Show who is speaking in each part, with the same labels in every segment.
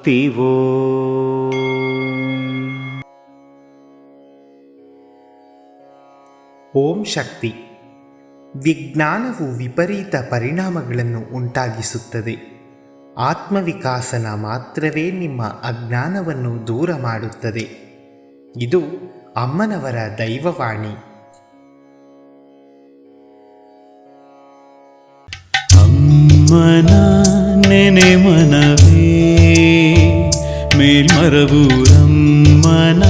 Speaker 1: ಭಕ್ತಿವೋ
Speaker 2: ಓಂ ಶಕ್ತಿ. ವಿಜ್ಞಾನವು ವಿಪರೀತ ಪರಿಣಾಮಗಳನ್ನು ಉಂಟಾಗಿಸುತ್ತದೆ. ಆತ್ಮವಿಕಾಸನ ಮಾತ್ರವೇ ನಿಮ್ಮ ಅಜ್ಞಾನವನ್ನು ದೂರ ಮಾಡುತ್ತದೆ. ಇದು ಅಮ್ಮನವರ ದೈವವಾಣಿ.
Speaker 1: ಅಮ್ಮನ ನೆನೆಮನ కరవూరమ్మన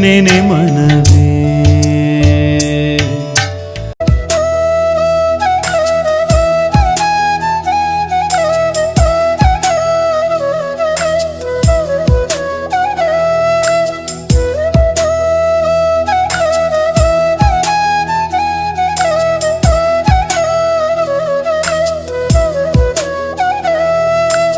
Speaker 1: నేనే మనవే.